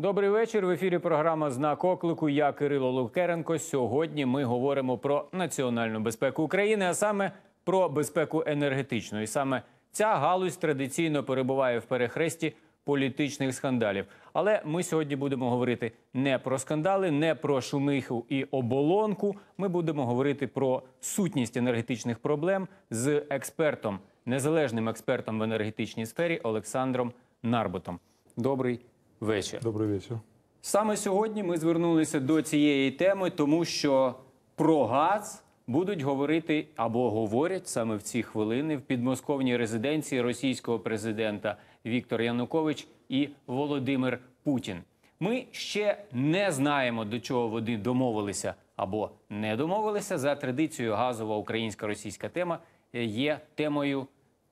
Добрий вечір. В ефірі програма Знак оклику. Я Кирило Лукеренко. Сьогодні ми говоримо про національну безпеку України, а саме про безпеку енергетичну. І саме ця галузь традиційно перебуває в перехресті політичних скандалів. Але ми сьогодні будемо говорити не про скандали, не про шумиху і оболонку. Ми будемо говорити про сутність енергетичних проблем з експертом, незалежним експертом в енергетичній сфері Олександром Нарботом. Добрий вечір. Добрый вечер. Саме сьогодні ми звернулися до цієї теми, тому що про газ будуть говорити або говорять саме в ці хвилини в підмосковній резиденції російського президента Віктор Янукович і Володимир Путін. Ми ще не знаємо, до чого вони домовилися або не домовилися. За традицією газова українсько-російська тема е, є темою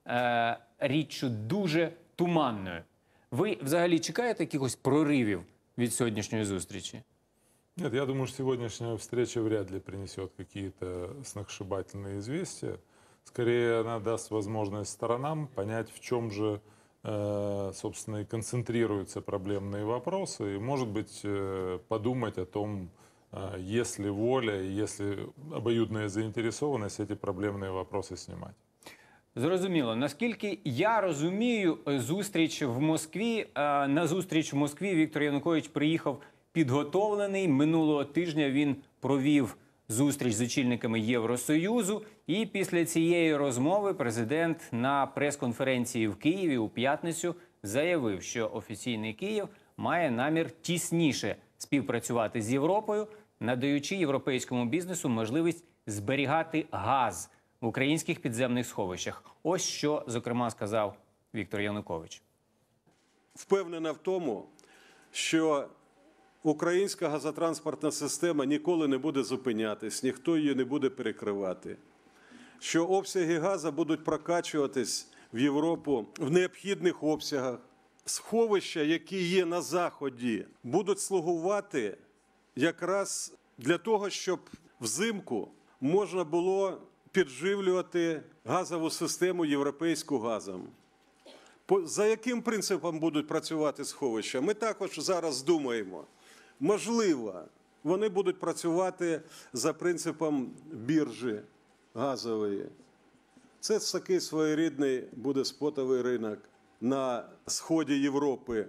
е, річчю дуже туманною. Ви взагалі чекаєте якихось проривів від сьогоднішньої зустрічі? Нет, я думаю, что сегодняшняя встреча вряд ли принесет какие-то сногсшибательные известия. Скорее, она даст возможность сторонам понять, в чем же, э, собственно, и концентрируются проблемные вопросы, и, может быть, э, подумать о том, э, есть ли воля и есть ли обоюдная заинтересованность эти проблемные вопросы снимать. Зрозуміло. Наскільки я розумію, е, зустріч в Москві е, на зустріч в Москві Віктор Янукович приїхав підготовлений. Минулого тижня він провів зустріч з очільниками Євросоюзу. І після цієї розмови президент на прес-конференції в Києві у п'ятницю заявив, що офіційний Київ має намір тісніше співпрацювати з Європою, надаючи європейському бізнесу можливість зберігати газ в українських підземних сховищах. Ось що зокрема сказав Віктор Янукович. впевнена в тому, що українська газотранспортна система ніколи не буде зупинятись, ніхто її не буде перекривати. Що обсяги газу будуть прокачуватись в Європу в необхідних обсягах. Сховища, які є на заході, будуть слугувати якраз для того, щоб взимку можна було підживлювати газову систему європейську газом. За яким принципом будуть працювати сховища? Ми також зараз думаємо. Можливо, вони будуть працювати за принципом біржі газової. Це такий своєрідний буде спотовий ринок на сході Європи.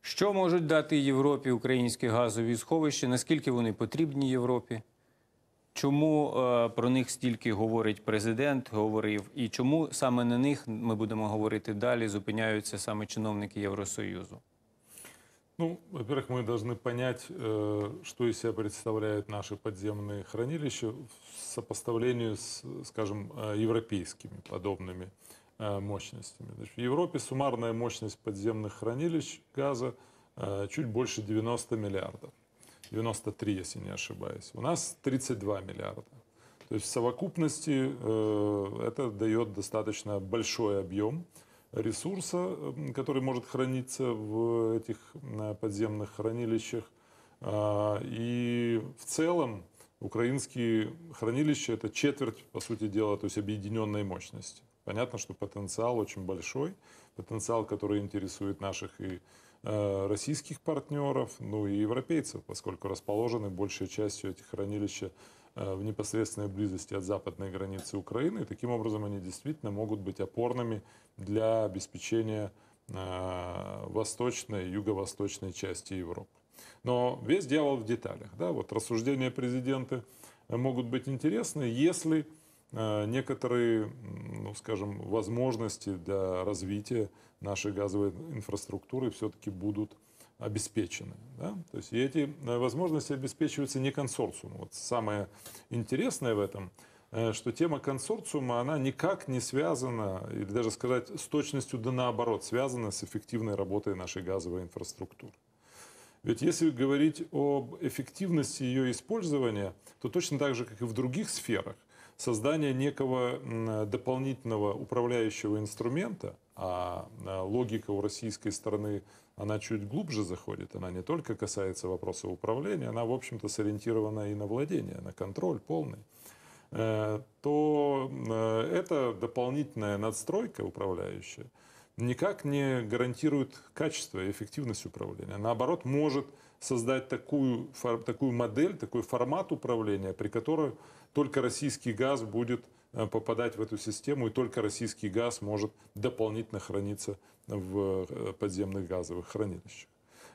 Що можуть дати Європі українські газові сховища? Наскільки вони потрібні Європі? Чому е, про них стільки говорить президент, говорив, і чому саме на них ми будемо говорити далі? Зупиняються саме чиновники Євросоюзу? Ну, во-первых, мы должны понять, э, что из себя представляют наши подземные хранилища в сопоставлении с, скажем, э, европейскими подобными э, мощностями. Значит, в Европе суммарная мощность подземных хранилищ газа э, чуть больше 90 миллиардов. 93, если не ошибаюсь. У нас 32 миллиарда. То есть в совокупности э, это дает достаточно большой объем ресурса, который может храниться в этих подземных хранилищах. А, И в целом украинские хранилища это четверть, по сути дела, то есть объединенной мощности. Понятно, что потенциал очень большой, потенциал, который интересует наших и российских партнеров, ну и европейцев, поскольку расположены большей частью эти хранилища э, в непосредственной близости от западной границы Украины. И таким образом они действительно могут быть опорными для обеспечения э, восточной юго-восточной части Европы. Но весь дьявол в деталях. Да? Вот рассуждения президента могут быть интересны, если э, некоторые, м, ну, скажем, возможности для развития нашей газовой инфраструктуры все-таки будут обеспечены. Да? То есть и эти э, возможности обеспечиваются не консорциумом. Вот самое интересное в этом, э, что тема консорциума, она никак не связана, или даже сказать с точностью да наоборот, связана с эффективной работой нашей газовой инфраструктуры. Ведь если говорить об эффективности ее использования, то точно так же, как и в других сферах, создание некого дополнительного управляющего инструмента, а а, логика у российской стороны, она чуть глубже заходит, она не только касается вопроса управления, она, в общем-то, сориентирована и на владение, на контроль полный, э, то э, это дополнительная надстройка управляющая никак не гарантирует качество и эффективность управления. Наоборот, может создать такую, такую модель, такой формат управления, при которой только российский газ будет э, попадать в эту систему, и только российский газ может дополнительно храниться в э, подземных газовых хранилищах.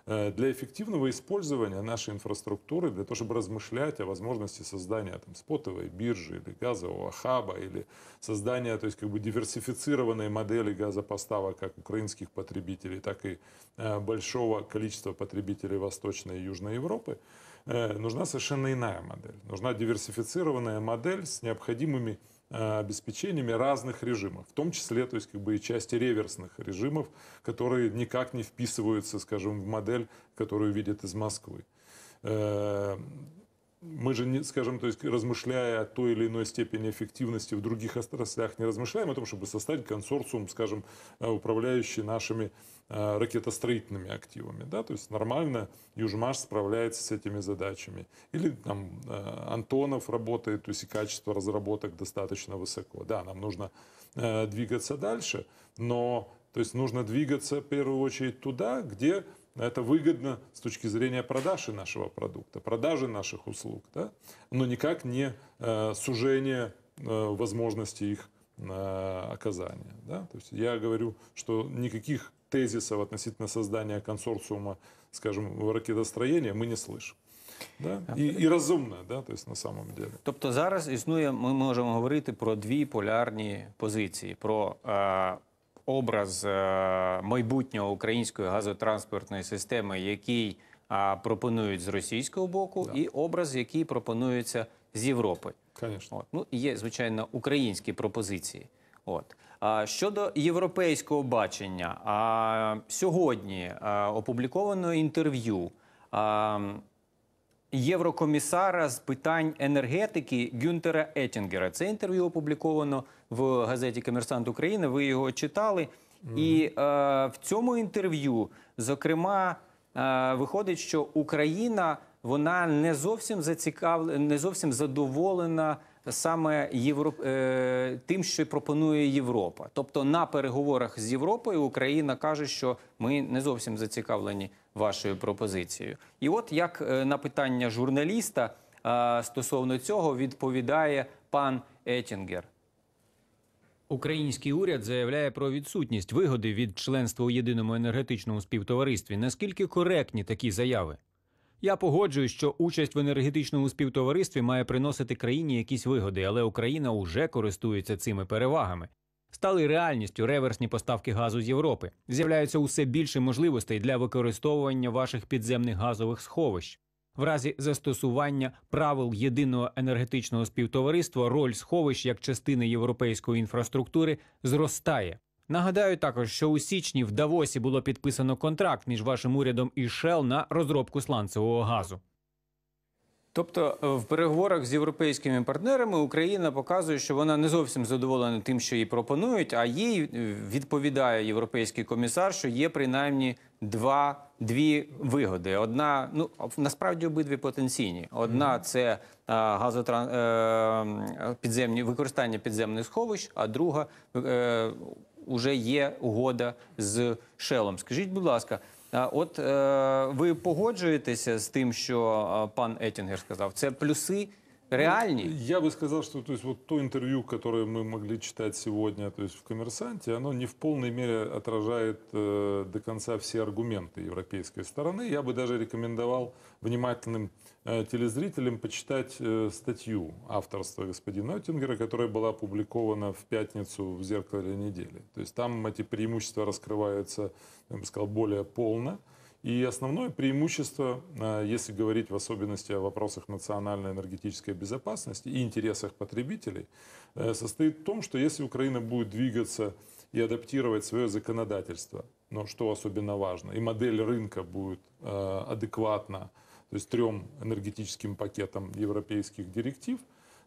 Э, Для эффективного использования нашей инфраструктуры, для того, чтобы размышлять о возможности создания там, спотовой биржи или газового хаба, или создания то есть, как бы диверсифицированной модели газопоставок как украинских потребителей, так и э, большого количества потребителей Восточной и Южной Европы, э, нужна совершенно иная модель. Нужна диверсифицированная модель с необходимыми обеспечениями разных режимов, в том числе, то есть как бы и части реверсных режимов, которые никак не вписываются, скажем, в модель, которую видят из Москвы. Э, Мы же, скажем, то есть размышляя о той или иной степени эффективности в других отраслях, не размышляем о том, чтобы составить консорциум, скажем, э, управляющий нашими э, ракетостроительными активами. Да? То есть нормально Южмаш справляется с этими задачами. Или там э, Антонов работает, то есть и качество разработок достаточно высоко. Да, нам нужно э, двигаться дальше, но то есть нужно двигаться в первую очередь туда, где это выгодно с точки зрения продажи нашего продукта, продажи наших услуг, да? но никак не э, сужение э, возможности их э, оказания. Да? То есть я говорю, что никаких тезисов относительно создания консорциума, скажем, в ракетостроении мы не слышим. Да? І, і розумно, да? то есть на самом деле. Тобто зараз існує, ми можемо говорити про дві полярні позиції: про е, образ е, майбутнього української газотранспортної системи, який е, пропонують з російського боку, і образ, який пропонується з Європи. Конечно. От. Ну, є, звичайно, українські пропозиції. От. Щодо європейського бачення, сьогодні опубліковано інтерв'ю єврокомісара з питань енергетики Гюнтера Еттінгера. Це інтерв'ю опубліковано в газеті Комерсант України. Ви його читали. І е, в цьому інтерв'ю, зокрема, е, виходить, що Україна вона не зовсім зацікавлена, не зовсім задоволена саме Євро... е, тим, що пропонує Європа. Тобто на переговорах з Європою Україна каже, що ми не зовсім зацікавлені вашою пропозицією. І от як е, на питання журналіста е, стосовно цього відповідає пан Етінгер. Український уряд заявляє про відсутність вигоди від членства у єдиному енергетичному співтоваристві. Наскільки коректні такі заяви? Я погоджуюсь, що участь в енергетичному співтоваристві має приносити країні якісь вигоди, але Україна уже користується цими перевагами. Стали реальністю реверсні поставки газу з Європи. З'являється усе більше можливостей для використовування ваших підземних газових сховищ. В разі застосування правил єдиного енергетичного співтовариства роль сховищ як частини європейської інфраструктури зростає. Нагадаю також, що у січні в Давосі було підписано контракт між вашим урядом і Shell на розробку сланцевого газу. Тобто е, в переговорах з європейськими партнерами Україна показує, що вона не зовсім задоволена тим, що їй пропонують, а їй е, відповідає європейський комісар, що є принаймні два дві вигоди. Одна, ну насправді обидві потенційні. Одна це газотран... е, підземні використання підземних сховищ, а друга е, уже є угода з Шелом. Скажіть, будь ласка. А От е, ви погоджуєтеся з тим, що е, пан Еттінгер сказав? Це плюси реальні? Я бы сказал, что то есть, вот то интервью, которое мы могли читать сегодня то есть, в «Коммерсанте», оно не в полной мере отражает э, до конца все аргументы европейской стороны. Я бы даже рекомендовал внимательным э, телезрителям почитать э, статью авторства господина Оттингера, которая была опубликована в пятницу в «Зеркале недели». То есть там эти преимущества раскрываются, я бы сказал, более полно. И основное преимущество, э, если говорить в особенности о вопросах национальной энергетической безопасности и интересах потребителей, э, состоит в том, что если Украина будет двигаться и адаптировать свое законодательство, но что особенно важно, и модель рынка будет э, адекватна, то есть трем энергетическим пакетам европейских директив,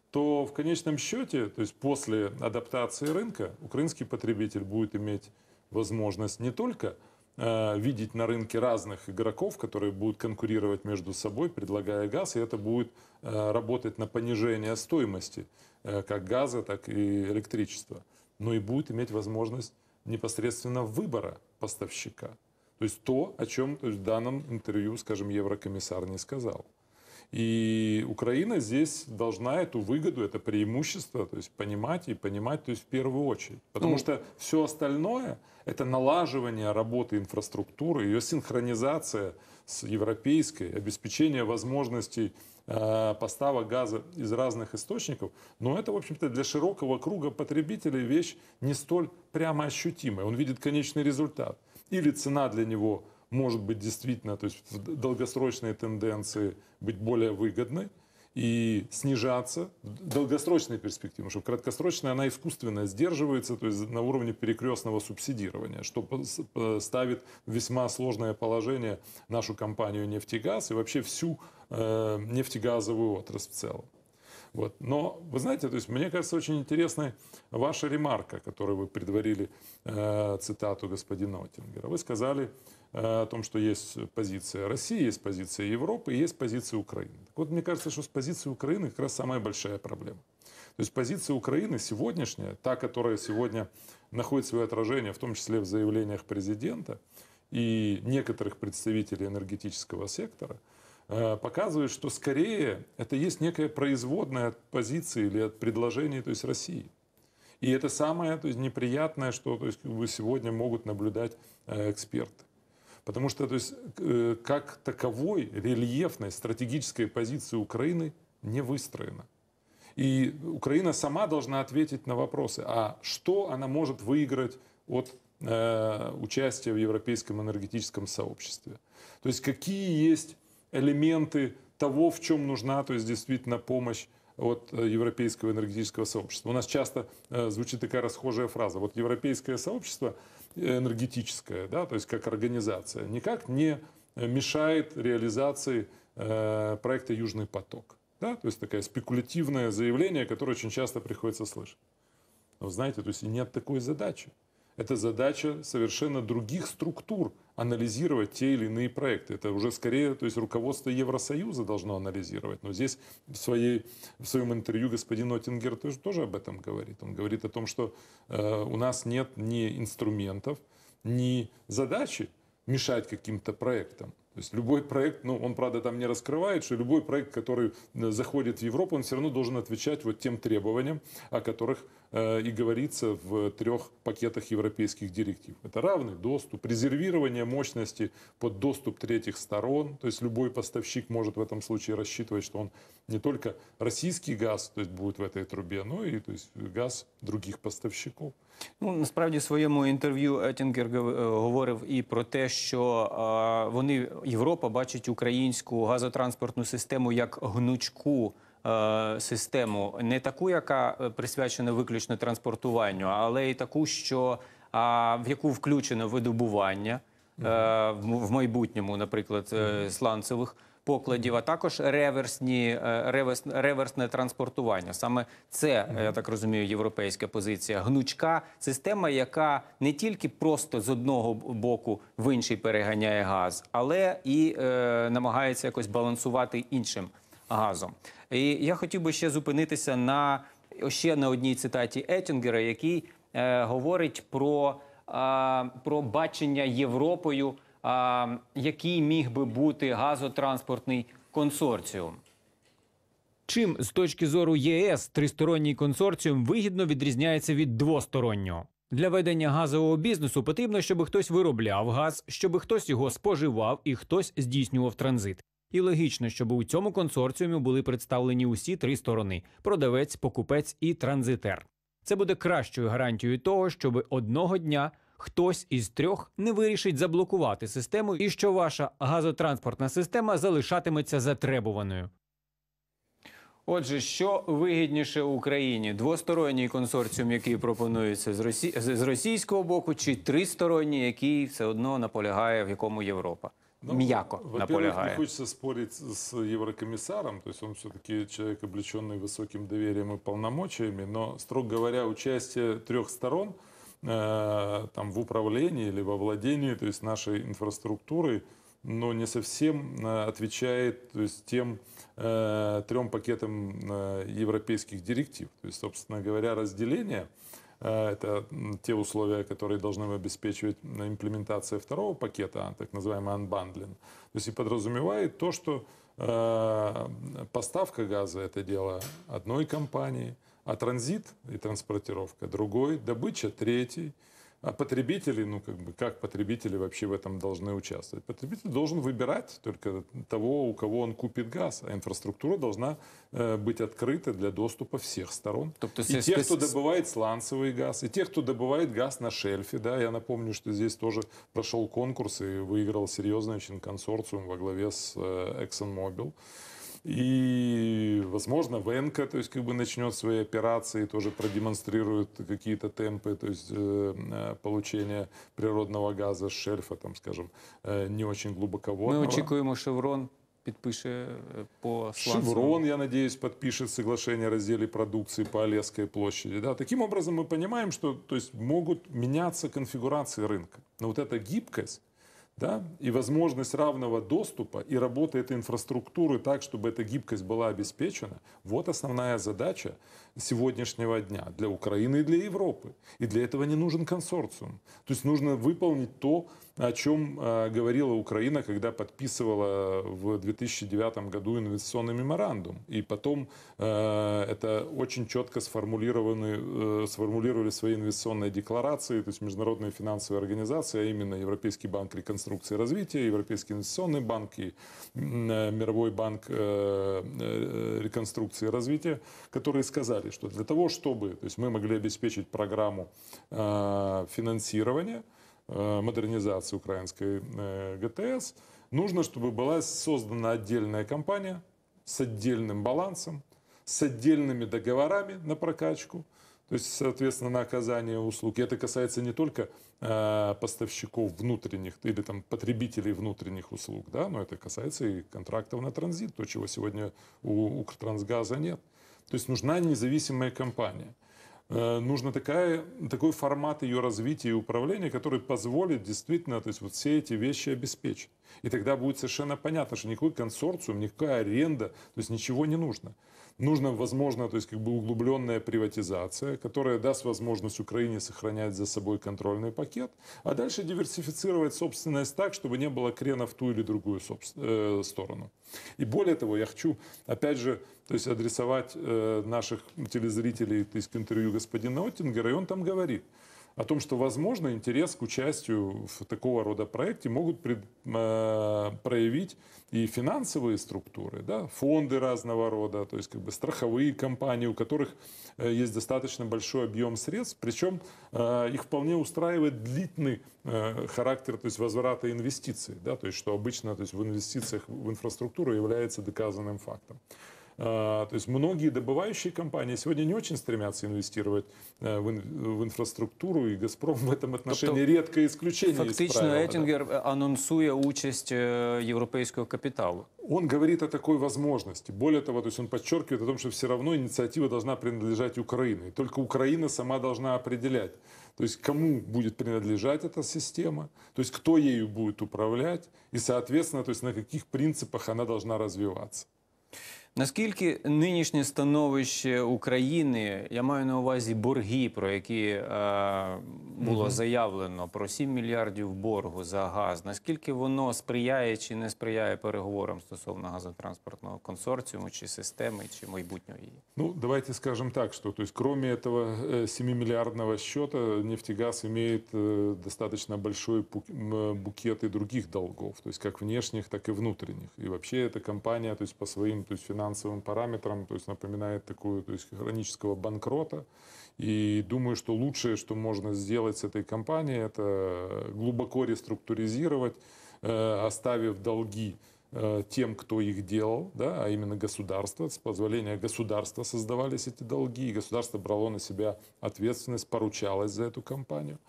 то в конечном счете, то есть после адаптации рынка, украинский потребитель будет иметь возможность не только э, видеть на рынке разных игроков, которые будут конкурировать между собой, предлагая газ, и это будет э, работать на понижение стоимости э, как газа, так и электричества. Но и будет иметь возможность непосредственно выбора поставщика. То есть то, о чем то есть в данном интервью, скажем, еврокомиссар не сказал. И Украина здесь должна эту выгоду, это преимущество, то есть понимать и понимать, то есть в первую очередь. Потому Ну, что все остальное – это налаживание работы инфраструктуры, ее синхронизация с европейской, обеспечение возможностей э, поставок газа из разных источников. Но это, в общем-то, для широкого круга потребителей вещь не столь прямо ощутимая. Он видит конечный результат. Или цена для него может быть действительно, то есть в долгосрочной тенденции быть более выгодной и снижаться в долгосрочной перспективе, потому что краткосрочная она искусственно сдерживается, то есть на уровне перекрестного субсидирования, что ставит весьма сложное положение нашу компанию «Нефтегаз» и вообще всю э, нефтегазовую отрасль в целом. Вот. Но, вы знаете, то есть мне кажется очень интересной ваша ремарка, которую вы предварили э, цитату господина Оттингера. Вы сказали э, о том, что есть позиция России, есть позиция Европы есть позиция Украины. Так вот, мне кажется, что с позицией Украины как раз самая большая проблема. То есть позиция Украины сегодняшняя, та, которая сегодня находит свое отражение, в том числе в заявлениях президента и некоторых представителей энергетического сектора, показывает, что скорее это есть некая производная от позиции или от предложений то есть России. И это самое то есть, неприятное, что то есть, как бы сегодня могут наблюдать э, эксперты. Потому что то есть, э, как таковой рельефной стратегической позиции Украины не выстроена. И Украина сама должна ответить на вопросы, а что она может выиграть от э, участия в европейском энергетическом сообществе. То есть какие есть элементы того, в чем нужна то есть, действительно помощь от э, европейского энергетического сообщества. У нас часто э, звучит такая расхожая фраза. Вот европейское сообщество энергетическое, да, то есть как организация, никак не мешает реализации э, проекта «Южный поток». Да? То есть такое спекулятивное заявление, которое очень часто приходится слышать. Но знаете, то есть нет такой задачи. Это задача совершенно других структур анализировать те или иные проекты. Это уже скорее, то есть руководство Евросоюза должно анализировать. Но здесь в, своей, в своем интервью господин Оттингер тоже, об этом говорит. Он говорит о том, что э, у нас нет ни инструментов, ни задачи мешать каким-то проектам. То есть любой проект, ну, он, правда, там не раскрывает, что любой проект, который э, заходит в Европу, он все равно должен отвечать вот тем требованиям, о которых и говорится в трех пакетах европейских директив. Это равный доступ, резервирование мощности под доступ третьих сторон. То есть любой поставщик может в этом случае рассчитывать, что он не только российский газ то есть, будет в этой трубе, но и то есть, газ других поставщиков. Ну, насправді в своєму інтерв'ю Еттінгер гов- е, говорив і про те, що е, вони Європа бачить українську газотранспортну систему як гнучку е, систему, не таку, яка е, присвячена виключно транспортуванню, але й таку, що в яку включено видобування е, в, майбутньому, наприклад, е, сланцевих покладів, а також реверсні е, реверс, реверсне транспортування. Саме це я так розумію, європейська позиція. Гнучка система, яка не тільки просто з одного боку в інший переганяє газ, але і е, намагається якось балансувати іншим газом. І я хотів би ще зупинитися на ще на одній цитаті Еттінгера, який е, говорить про, а, про бачення Європою, а, який міг би бути газотранспортний консорціум. Чим з точки зору ЄС тристоронній консорціум вигідно відрізняється від двостороннього? Для ведення газового бізнесу потрібно, щоб хтось виробляв газ, щоб хтось його споживав і хтось здійснював транзит. І логічно, щоб у цьому консорціумі були представлені усі три сторони: продавець, покупець і транзитер. Це буде кращою гарантією того, щоб одного дня хтось із трьох не вирішить заблокувати систему, і що ваша газотранспортна система залишатиметься затребуваною. Отже, що вигідніше Україні? Двосторонній консорціум, який пропонується з, Росі... з російського боку, чи тристоронній, який все одно наполягає, в якому Європа м'яко Ну, Во-первых, наполягає. не хочется спорить с еврокомиссаром, то есть он все-таки человек, облеченный высоким доверием и полномочиями, но, строго говоря, участие трех сторон э, там, в управлении или во владении то есть нашей инфраструктурой, но не совсем э, отвечает то есть, тем э, трем пакетам э, европейских директив. То есть, собственно говоря, разделение это м, те условия, которые должны обеспечивать имплементация второго пакета, так называемый unbundling. То есть и подразумевает то, что э, поставка газа это дело одной компании, а транзит и транспортировка другой, добыча третий. А потребители, ну как бы, как потребители вообще в этом должны участвовать? Потребитель должен выбирать только того, у кого он купит газ, а инфраструктура должна э, быть открыта для доступа всех сторон. Тобто и тех, кто добывает сланцевый газ, и тех, кто добывает газ на шельфе. Да, я напомню, что здесь тоже прошел конкурс и выиграл серьезный очень консорциум во главе с э, ExxonMobil. И, возможно, Венка, то есть, как бы начнет свои операции, тоже продемонстрирует какие-то темпы, то есть, э, э, получения природного газа с шельфа, там, скажем, э, не очень Ми глубоководного. очікуємо, Шеврон підпише е, по сланцевому. Шеврон, я надеюсь, подпишет соглашение о разделе продукции по Олесской площади. Да? Таким образом, мы понимаем, что то есть, могут меняться конфигурации рынка. Но вот эта гибкость да, и возможность равного доступа и работы этой инфраструктуры так, чтобы эта гибкость была обеспечена, вот основная задача сегодняшнего дня для Украины и для Европы. И для этого не нужен консорциум. То есть нужно выполнить то, о чем э, говорила Украина, когда подписывала в 2009 году инвестиционный меморандум. И потом э, это очень четко сформулированы, э, сформулировали свои инвестиционные декларации, то есть международные финансовые организации, а именно Европейский банк реконструкции и развития, Европейский инвестиционный банк и Мировой банк реконструкции и развития, которые сказали, что для того, чтобы то есть мы могли обеспечить программу э, финансирования, э, модернизации украинской э, ГТС, нужно, чтобы была создана отдельная компания с отдельным балансом, с отдельными договорами на прокачку, то есть, соответственно, на оказание услуг. И это касается не только э, поставщиков внутренних или там, потребителей внутренних услуг, да, но это касается и контрактов на транзит, то, чего сегодня у Укртрансгаза нет. То есть нужна независимая компания. Э, Нужно такая, такой формат ее развития и управления, который позволит действительно то есть, вот все эти вещи обеспечить. И тогда будет совершенно понятно, что никакой консорциум, никакая аренда, то есть ничего не нужно. Нужно, возможно, то есть как бы углубленная приватизация, которая даст возможность Украине сохранять за собой контрольный пакет, а дальше диверсифицировать собственность так, чтобы не было крена в ту или другую э, сторону. И более того, я хочу, опять же, то есть адресовать э, наших телезрителей то есть, к интервью господина Оттингера, и он там говорит о том, что, возможно, интерес к участию в такого рода проекте могут пред- э, проявить и финансовые структуры, да, фонды разного рода, то есть как бы страховые компании, у которых э, есть достаточно большой объем средств, причем э, их вполне устраивает длительный э, характер, то есть возврата инвестиций, да, то есть что обычно то есть в инвестициях в инфраструктуру является доказанным фактом. А, То есть многие добывающие компании сегодня не очень стремятся инвестировать э, в, ин- в инфраструктуру, и «Газпром» в этом отношении Тобто, редко исключение из Фактично, правила, да. Етінгер е, анонсує участь е, європейського капіталу. Он говорит о такой возможности. Более того, то есть он подчеркивает о том, что все равно инициатива должна принадлежать Украине. И только Украина сама должна определять, то есть кому будет принадлежать эта система, то есть кто ею будет управлять, и, соответственно, то есть на каких принципах она должна развиваться. Наскільки нинішнє становище України, я маю на увазі борги, про які е, було заявлено про 7 мільярдів боргу за газ, наскільки воно сприяє чи не сприяє переговорам стосовно газотранспортного консорціуму, чи системи, чи майбутнього її? Ну, давайте скажем так, что то есть, кроме этого э, 7-миллиардного счета, нефтегаз имеет э, достаточно большой пу- м, э, букет и других долгов, то есть как внешних, так и внутренних. И вообще эта компания то есть, по своим то есть, финансовым параметрам то есть, напоминает такую то есть, хронического банкрота. И думаю, что лучшее, что можно сделать с этой компанией, это глубоко реструктуризировать, э, оставив долги э, тем, кто их делал, да, а именно государство. С позволения государства создавались эти долги, и государство брало на себя ответственность, поручалось за эту компанию.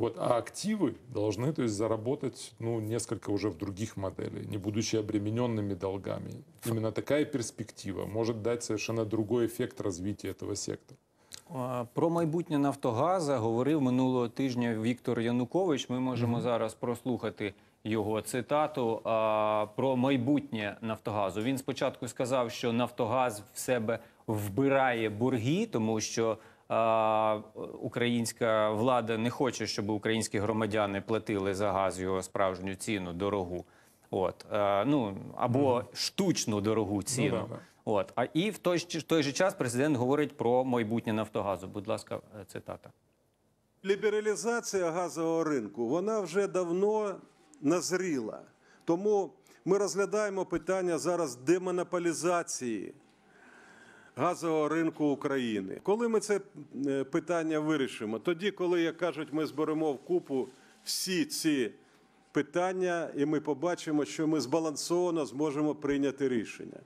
Вот, а активы должны то есть, заработать ну, несколько уже в других моделях, не будучи обремененными долгами. Именно такая перспектива может дать совершенно другой эффект развития этого сектора. А, Про майбутнє Нафтогаза говорив минулого тижня Віктор Янукович. Ми можемо зараз прослухати його цитату а, про майбутнє Нафтогазу. Він спочатку сказав, що Нафтогаз в себе вбирає борги, тому що а, українська влада не хоче, щоб українські громадяни платили за газ його справжню ціну, дорогу. От, е, ну, або штучну дорогу ціну. да, да. От, а і в той, в той же час президент говорить про майбутнє Нафтогазу. Будь ласка, е, цитата. Лібералізація газового ринку вона вже давно назріла. Тому ми розглядаємо питання зараз демонополізації газового ринку України. Коли ми це е, питання вирішимо? Тоді, коли, як кажуть, ми зберемо в купу всі ці питання, і ми побачимо, що ми збалансовано зможемо прийняти рішення.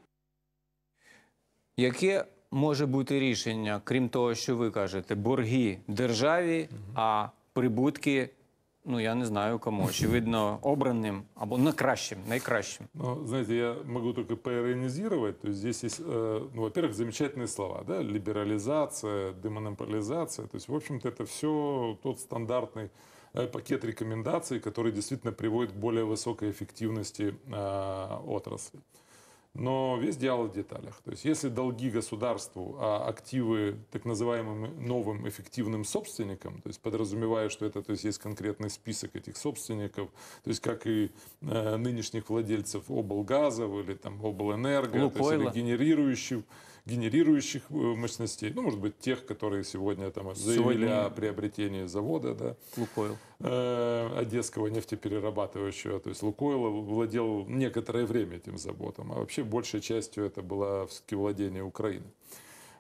Яке може бути рішення, крім того, що ви кажете, борги державі, а прибутки, ну я не знаю кому, очевидно, обраним або найкращим, найкращим. Ну, знаете, я могу только поиронизировать. То здесь есть, э, ну, во-первых, замечательные слова, да, либерализация, демонополизация. То есть, в общем-то, это все тот стандартный э, пакет рекомендаций, который действительно приводит к более высокой эффективности э, отрасли. Но весь дьявол в деталях. То есть если долги государству, а активы так называемым новым эффективным собственникам, то есть подразумевая, что это то есть, есть конкретный список этих собственников, то есть как и э, нынешних владельцев облгазов или там облэнерго, то есть, или Лукойла. генерирующих, генерирующих э, мощностей, ну, может быть, тех, которые сегодня там заявили Сегодня- о приобретении завода, да, Лукойл. э, одесского нефтеперерабатывающего, то есть Лукойл владел некоторое время этим заводом, а вообще большей частью это было все-таки владение Украины.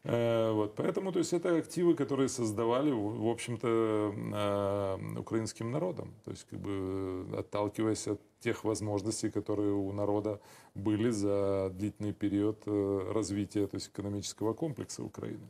Э, Вот, поэтому, то есть, это активы, которые создавали, в общем-то, э, украинским народом, то есть, как бы, отталкиваясь от тех возможностей, которые у народа были за длительный период э, развития, то есть, экономического комплекса Украины.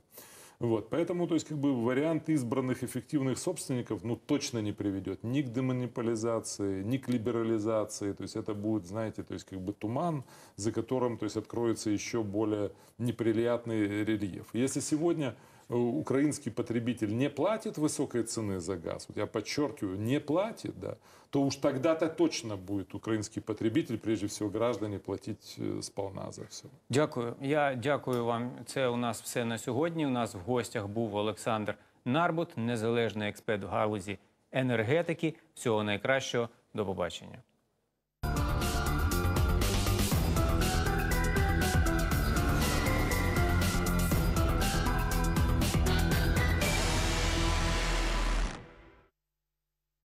Вот, поэтому, то есть, как бы вариант избранных эффективных собственников, ну, точно не приведет ни к демонополизации, ни к либерализации. То есть, это будет, знаете, то есть, как бы туман, за которым, то есть, откроется еще более неприятный рельеф. Если сегодня украинский потребитель не платит высокой цены за газ, вот я подчеркиваю, не платит, да, то уж тогда-то точно будет украинский потребитель, прежде всего граждане, платить э, сполна за все. Дякую. Я дякую вам. Це у нас все на сьогодні. У нас в гостях був Олександр Нарбут, незалежний експерт в галузі енергетики. Всього найкращого. До побачення.